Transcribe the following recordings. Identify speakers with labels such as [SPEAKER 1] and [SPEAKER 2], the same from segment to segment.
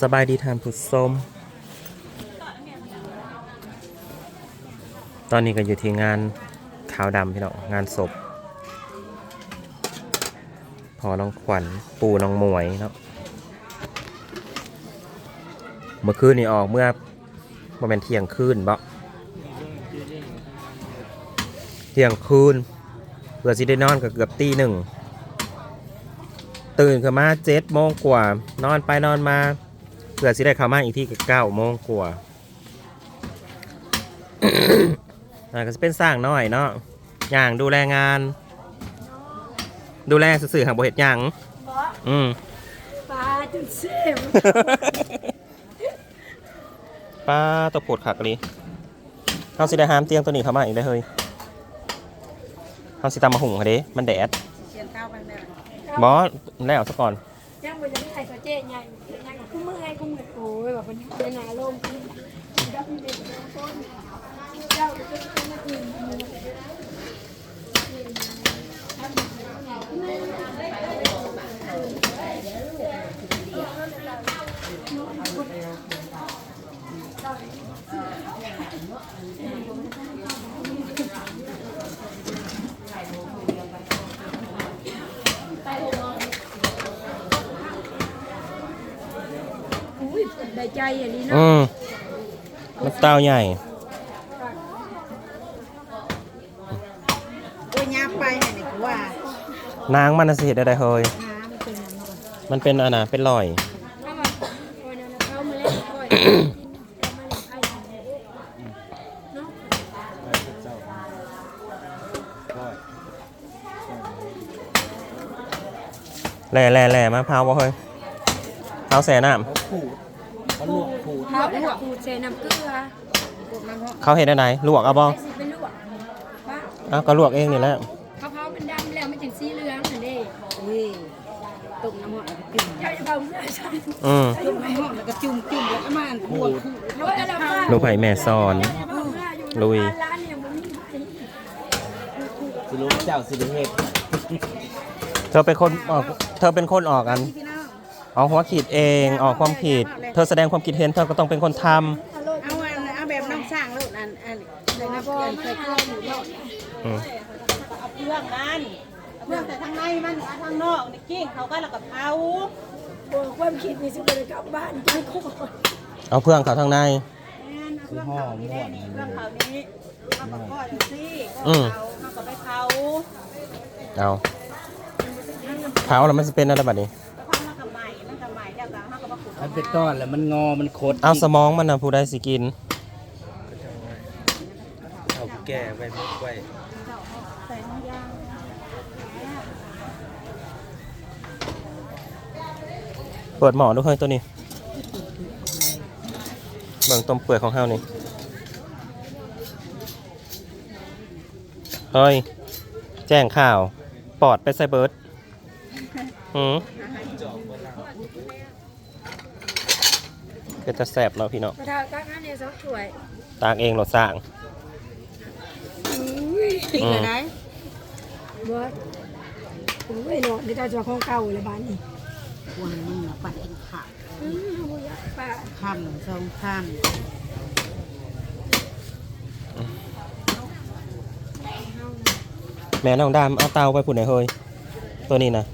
[SPEAKER 1] สบายดีทานผู้ชมตอนนี้ก็อยู่ที่งานขาวดำพี่น้องงานศพ พอน้องขวัญปูน้องหมวยเนาะเมื่อคืนนี่ออกเมื่อประมาณเที่ยงคืนบ่เที่ยงคืนเพื่อสิได้นอนก็เกือบตีหนึ่งตื่นขึ้นมาเจ็ดโมงกว่านอนไปนอนมา เพื่อสิได้เข้ามาอีกที่ก็เก้าโมงกว่าอ่าก็จะเป็นสร้างน้อยเนาะอย่างดูแลงาน ดูแลสื่อๆหางบเหตุอย่างอืม
[SPEAKER 2] ปลาจนเซม
[SPEAKER 1] ป้าตะโพดขักเลยเขาสิได้หามเตียงตัวนี้เข้ามาอีกได้อเฮ้ยเขาสิตามมาหุงเขาเด้มันแดด
[SPEAKER 2] เชียนข้าวไปแล้ว
[SPEAKER 1] บอสแล้วซะก่อน
[SPEAKER 2] ยังบ่จะได้ใส่กระเจี๊ยใหญ่ใหญ่กับคู่มือให้คู่มือโอ้ ยแบบมันเป็นหนาลมขึ้นดับเด็กต้นเจ้าจะเป็นคนอื่น อุ้ย ได้ใจอย่างนี้เนาะ
[SPEAKER 1] อืมมันเต้าใหญ่
[SPEAKER 3] โอ้ยยาไปเนี่ยนี่กูว่านา
[SPEAKER 1] งมันน่ะสิเฮ็ดได้เฮ้ย
[SPEAKER 3] น้ำมันเป็นอย่างนั้น
[SPEAKER 1] มันเป็นอันน่ะเป็นรอย
[SPEAKER 2] ถ้าว่าโอ้ยนะเข้ามาเล่นก้อยกินเอามาเล่นไพ่เนาะ
[SPEAKER 1] แหล่แหล่แหล่มาพร้าวบ่เฮ้ยพร้าวแส่น้
[SPEAKER 4] เขาลวกขูด
[SPEAKER 2] เขาเป็นขูดใส่น้ำเกลือำ
[SPEAKER 1] เขาเห็ดอะไรลวกเอาบ่
[SPEAKER 2] ไอ้สิเป็นลวกว่า
[SPEAKER 1] เอาก็ลวกเองนี่แหละ
[SPEAKER 2] เขาเผามันดำแล้วมันจึงสีเหลืองนั่นเด้
[SPEAKER 3] เฮ้ยตุ่มน้ำหอมแล้วก็จุ่ม
[SPEAKER 2] เจ้าจะเผาเมื่อใช่
[SPEAKER 1] อืม
[SPEAKER 3] จุ่มน้ำหอมแล้วก็จุ่มจุ่มแล้วก็มาขูดขูด
[SPEAKER 2] รถอะไรบ้าง
[SPEAKER 1] ลูกไผ่แม่ซอน ลุย
[SPEAKER 2] ร้านเนี่ยมันมีไผ่
[SPEAKER 4] สิรู้เจ้าสิริเฮด
[SPEAKER 1] เธอเป็นคนออก เธอเป็นคนออกอัน
[SPEAKER 3] พี่ น้อง
[SPEAKER 1] ออกหัวขีดเองออกความขีดเธอแสดงความคิดเห็นเธอก็ต้องเป็นคนทำ
[SPEAKER 3] เอาอันเอาแบบน้ำสร้างลูกอันอันใส่น้ำเกลือใส่เกลือหมูทอด
[SPEAKER 1] อืม
[SPEAKER 3] เอาเปลือกมันเอาเปลือกแต่ทางในมันเอาทางนอกนี่กิ้งเขาก็แล้วก็เผา
[SPEAKER 2] โอ้ความคิดนี่สิบเลยกลับบ้านไปคู่
[SPEAKER 1] เอาเพื่องเขาทางใน
[SPEAKER 3] แม่นเอาเปลือกเขานี่ได้นี่เปลือกเขานี้เอากับพ่อจังซี่ก็
[SPEAKER 1] อืม
[SPEAKER 3] เผาเอากับไปเผา
[SPEAKER 1] เอาเผาแล้วมันจะเป็นอะไรแบบนี้
[SPEAKER 3] มาขูด
[SPEAKER 4] มันเป็นก้อนแล้วมันงอมันคด
[SPEAKER 1] เอาสมองมันนะผู้ใดสิกิน
[SPEAKER 4] เอาแก่ไว้มุกไว้
[SPEAKER 3] ใส่น้ำยาง
[SPEAKER 1] เปิดหมอดูเฮ้ยตัวนี้เบิ่งต้มเปื่อยของเฮานี่เฮ้ย แจ้งข่าว ปอดไปไซเบิร์ดหืม ก็จะแสบเราะพี่น้อง
[SPEAKER 2] กระทะตั้งอันเนี่ยสองถ้วย
[SPEAKER 1] ตากเองเราสร้าง
[SPEAKER 2] อุ้ย
[SPEAKER 3] ติดเลยนะ
[SPEAKER 2] บอสโอ้ยเนาะเดี๋ยวเจ้าจะของเก่าเลยบ้านนี้
[SPEAKER 3] ควรมึงอะปัดเองขาด
[SPEAKER 2] อืมบ่อยากป้า
[SPEAKER 3] คำสองค
[SPEAKER 1] แม่น้องดำเอาเตาไปผุดไหนอยเฮ้ยตัวนี้นะ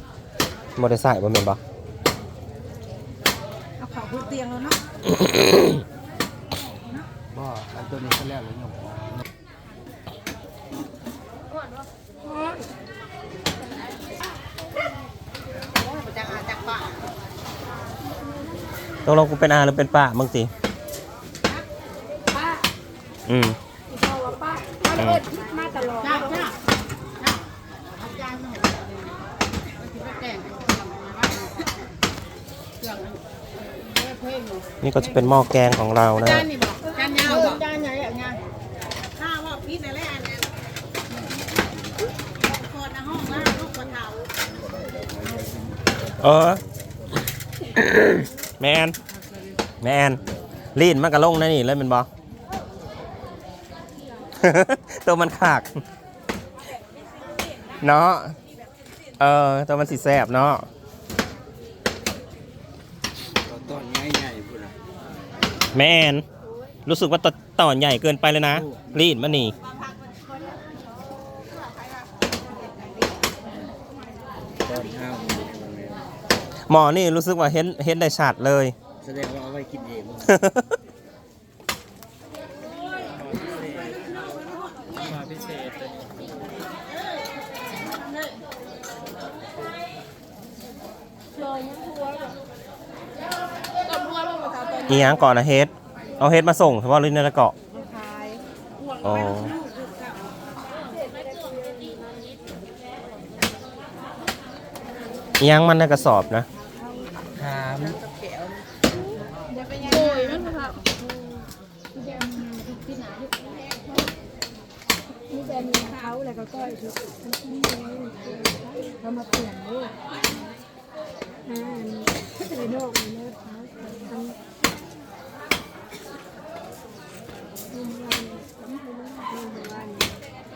[SPEAKER 1] มอเตอร์ไซค์บ่แม่นบ่ำ
[SPEAKER 3] เอาเขาพื้นเตียงแล้วเนาะ
[SPEAKER 4] บ่อันตัวนี้เขาแล้วหรือยัง
[SPEAKER 3] โอ้ยมันจะอาจากป่า
[SPEAKER 1] ต้องลงกูเป็นอาหรือเป็นป้ามึงสิ
[SPEAKER 2] ป้า
[SPEAKER 1] อืม
[SPEAKER 2] อีพ่อว่าป้าป้าเอิดมาตลอด
[SPEAKER 3] จ้าจ้าจ้าเอาจารย์มาให้เราเลยมันคิดว่าแกงเครื่องเพ่งอยู่
[SPEAKER 1] นี่ก็จะเป็นหม้อแกงของเรานะ
[SPEAKER 3] จานนี่บอกจานยาวบอกจานใหญ่อะเนี่ยข้าวว่าพิษอะไรอันนั้นคนในห้องนะลูกคนเฒ่า
[SPEAKER 1] เออ แมนแมนลีนมันกระลงนะนี่เลยแมันบอ ตัวมันขากเนาะเออตัวมันสีแสบเนาะ
[SPEAKER 4] ต ตอนใหญ่ๆพุ่นน่ะ
[SPEAKER 1] แมนรู้สึกว่าตตอนใหญ่เกินไปเลยนะ รีดมันนี่
[SPEAKER 4] ตอนห้าว
[SPEAKER 1] หมอนี่รู้สึกว่าเห็นเห็นได้ชัดเลย
[SPEAKER 4] แสดงว่าเอาไว้กินเอง มาพิเศษเลย
[SPEAKER 2] ลอยยังทัวร์แบบก็ทัวร์ลงมาตามต อน
[SPEAKER 1] อีหยังก่อนนะเฮดเอาเฮดมาส่งเฉพาะลิ้นในละเกาะ
[SPEAKER 3] ขาย
[SPEAKER 1] อ๋ออีหยังมันในกระสอบนะ
[SPEAKER 4] ถาม
[SPEAKER 2] โอ้ยมันแบบนี่แต่มีเขาแล้วก็ก้อยชุดมันกินเลยเขามาเปลี่ยนด้วยอ่านี่เลยนอกเลยนะเขาทำ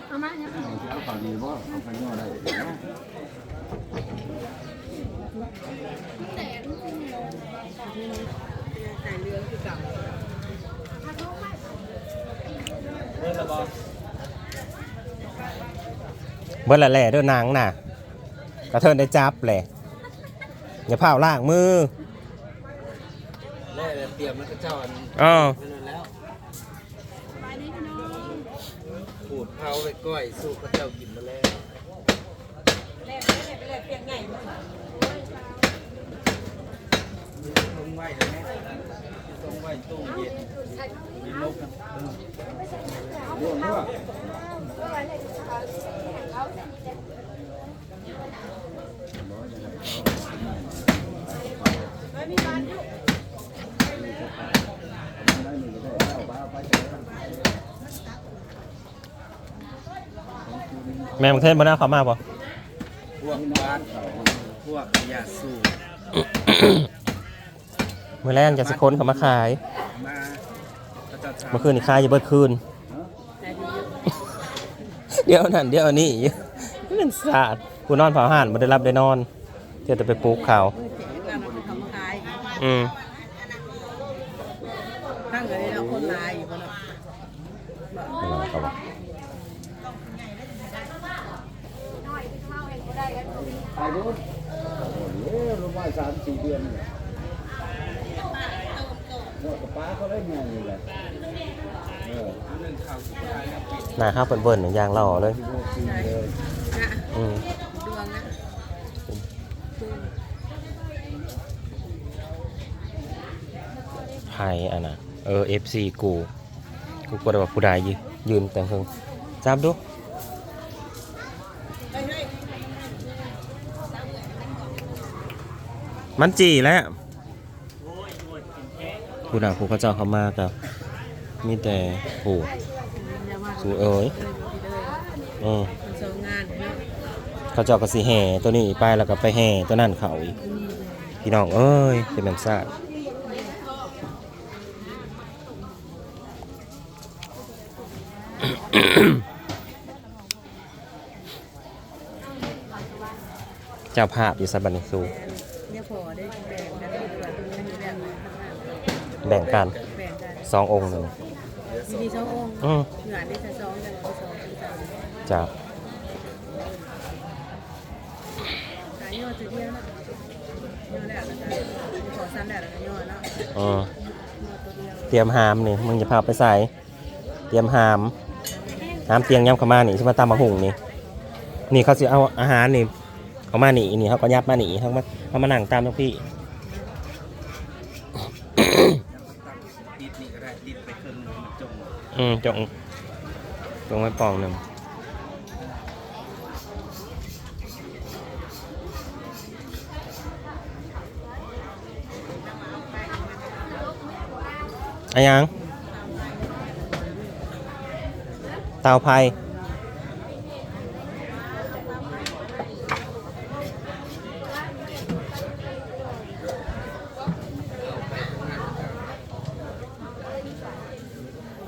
[SPEAKER 2] เอามาเนี่ย
[SPEAKER 5] เอาข่าดีบ่เอาไปย่อได้เนาะ
[SPEAKER 1] เบิ้ลละแหล่เด้วยนางน่ะกระเทินได้จับแหละอย่าเผาล่างมือ
[SPEAKER 4] แล้วเตรียมแล้วก็เจ้าอัน
[SPEAKER 1] อ๋อ
[SPEAKER 4] ไปเลยแล้วขูดเผา ไปก้อยสู้กับเจ้ากินมาแล้ว
[SPEAKER 3] แล่ไปเลยเปียกใหญ่หมด
[SPEAKER 4] ต้มไว้เดี๋ยวต้มไว้ตู้เย็นมีลบนะ
[SPEAKER 5] เรื่องว่า
[SPEAKER 3] ไม่มีบ้านอยู่
[SPEAKER 5] ได้หนึ่งก็ได้เอาไปเอาไปเถอะ
[SPEAKER 1] แม่บางเทนบ่ได้เอาเขามาป่ะ
[SPEAKER 4] พวกบ้านพวกยาสูบ
[SPEAKER 1] เมื่อแรกจะสิค้นเขามาขาย
[SPEAKER 4] มาก็จะทำ
[SPEAKER 1] เมื่อคืนนี่ขายอยู่เบิดคืน เดี๋ยวนั่นเดี๋ยวนี่เป็นศาสตร์กูนอนเผาห่านไม่ได้รับได้นอนเที่ยวแต่ไปปลูกเขา
[SPEAKER 3] เจ๊กันทำขาย
[SPEAKER 1] อืม
[SPEAKER 3] ตั้งเลยเราคนลายอยู่บน
[SPEAKER 1] เขาบอก
[SPEAKER 5] ไปดูโอ้โหลงมาสามสี่เดือนเนี่ยกับป้าเขาได้ไงนี่แหละเออ
[SPEAKER 1] หน้าข้าวเบิ่นๆอย่างยางหล่อเลย
[SPEAKER 5] ที่โลกจริเลย
[SPEAKER 3] นะ
[SPEAKER 1] อืม
[SPEAKER 3] ดวงนะ
[SPEAKER 1] ไทยอะนะเออ FC กู กูกลัวว่าผู้ใดยืนยืนแต่งเพิ่งจับดู มันจีแล้วผู้ด่าผู้เขาเจ้าเขามากับมีแต่โอ้สูเอ๋ยอืม
[SPEAKER 3] มันสอเนาะ
[SPEAKER 1] เขาเจ้าก็สิแห่ตัวนี้ไปแล้วก็ไปแห่ตัวนั่นเขาอีกพี่น้องเอ้ยเป็นแบบซาเจ้าภาพอยู่สับันนิสู
[SPEAKER 3] เนี่ยพอได้แบ่งกันดีกว่าอันนี้แบ่ง
[SPEAKER 1] แบ่งกัน
[SPEAKER 3] แบ่งกัน
[SPEAKER 1] สององค์หนึ่ง
[SPEAKER 3] มีดีสององค์
[SPEAKER 1] อืม
[SPEAKER 3] งานได้สองกันสองเป็นสาม
[SPEAKER 1] จ้า
[SPEAKER 3] ขายยอดจะเดียวนะยอดแรกแล้วกันขอซ้ำแรกแล้วกันยอดเนาะ
[SPEAKER 1] อืม
[SPEAKER 3] ยอดตัวเดียว
[SPEAKER 1] เตรียมหามนี่มึงจะพาไปใส่เตรียมหามหามเตียงย้ำเข้ามานี่ใช่ไหมาตามมาหุงนี่นี่เขาสิเอาอาหารนี่ เขามาหนีนี่เขาก็ยับมาหนีเขามาเขามานั่งตามทุกพี่
[SPEAKER 4] ดิดนี่ก็ได้ดิดไปครึ่งหนึงมันจง
[SPEAKER 1] อืมจงจงไว้ปองหนึ่งอะไรยังเตาไฟ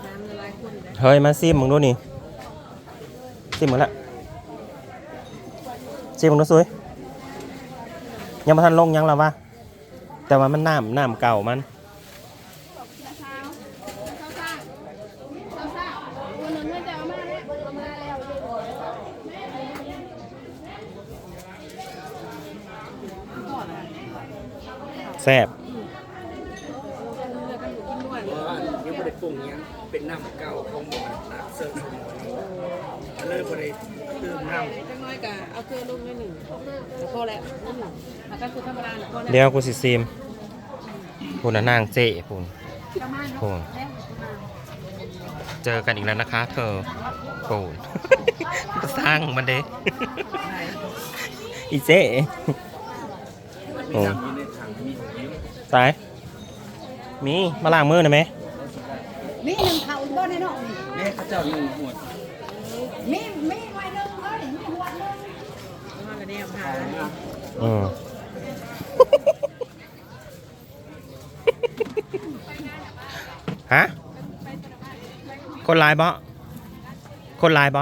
[SPEAKER 3] น้ำละลายคนอยู่นะ
[SPEAKER 1] เฮ้ยมาซิมมึงดูนี่ซิมมึงละซิมมึงดูสวยยังมาทันลงยังแล้ววะแต่ว่ามันน้ำน้ำเก่ามัน
[SPEAKER 2] แซ่
[SPEAKER 1] บ
[SPEAKER 4] ยังไม่ได้ยเป็นน้ำเก่าของหมอนตากเสิร์ฟอันเลยบ่ได้ตื่มน้ำ
[SPEAKER 3] จังน้อยกะเอาเกลือลงนิดหนึ่งแล้วพอแล้วนิดหนึ่งแล้วก็คือธรรมดาพอแล้ว
[SPEAKER 1] เดี๋ยวกูสิซิมพูนนางเจ๊พูนพูนเจอกันอีกแล้วนะคะ เธอพูนสร้างมันเด้อีเจ๊โอ้ตายมีมาล้างมือหน่อยไหม
[SPEAKER 3] มีหนึ่งเขาบ่ได้เนาะ
[SPEAKER 4] แม่เขาเจ้าหนึ่งหวด
[SPEAKER 3] มีมีไว้หนึ่งเอ้ยมีหัวหนึ่งมาแล้วเนี่ยผ่านแล้ว
[SPEAKER 1] อืมฮะ คนลายบ่คนลายบ่